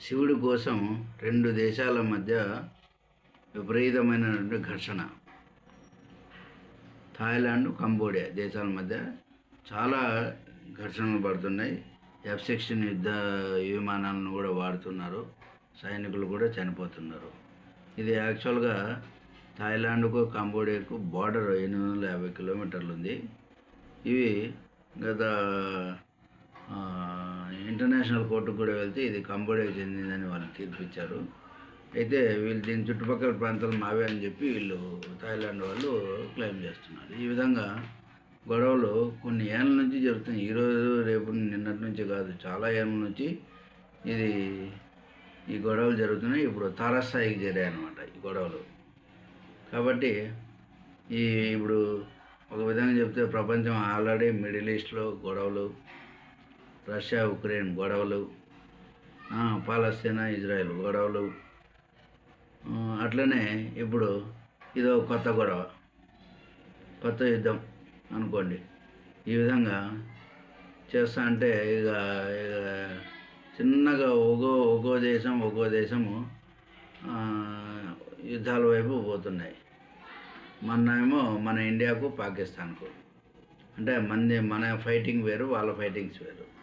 శివుడి కోసం రెండు దేశాల మధ్య విపరీతమైనటువంటి ఘర్షణ. థాయిలాండ్ కంబోడియా దేశాల మధ్య చాలా ఘర్షణలు పడుతున్నాయి. ఎఫ్ సిక్స్టీన్ యుద్ధ విమానాలను కూడా వాడుతున్నారు. సైనికులు కూడా చనిపోతున్నారు. ఇది యాక్చువల్గా థాయిలాండ్కు కంబోడియాకు బార్డర్ ఎనిమిది వందల యాభై కిలోమీటర్లు ఉంది. ఇవి గత ఇంటర్నేషనల్ కోర్టుకు కూడా వెళ్తే ఇది కంబోడియాకు చెందిందని వాళ్ళు తీర్పు ఇచ్చారు అయితే వీళ్ళు దీని చుట్టుపక్కల ప్రాంతాలు మావే అని చెప్పి వీళ్ళు థాయిలాండ్ వాళ్ళు క్లెయిమ్ చేస్తున్నారు. ఈ విధంగా గొడవలు కొన్ని ఏళ్ళ నుంచి జరుగుతున్నాయి. ఈరోజు రేపు నిన్నటి నుంచి కాదు చాలా ఏళ్ళ నుంచి ఇది ఈ గొడవలు జరుగుతున్నాయి. ఇప్పుడు తారస్థాయికి చేరాయి అనమాట ఈ గొడవలు. కాబట్టి ఈ ఇప్పుడు ఒక విధంగా చెప్తే ప్రపంచం ఆల్రెడీ మిడిల్ ఈస్ట్లో గొడవలు రష్యా ఉక్రెయిన్ గొడవలు పాలస్తీనా ఇజ్రాయెల్ గొడవలు. అట్లనే ఇప్పుడు ఇదో కొత్త గొడవ కొత్త యుద్ధం అనుకోండి. ఈ విధంగా చేస్తా అంటే ఇక ఇక చిన్నగా ఒక్కో ఒక్కో దేశం ఒక్కో దేశము యుద్ధాల వైపు పోతున్నాయి. మొన్నేమో ఏమో మన ఇండియాకు పాకిస్తాన్కు. అంటే మంది మన ఫైటింగ్ వేరు వాళ్ళ ఫైటింగ్స్ వేరు.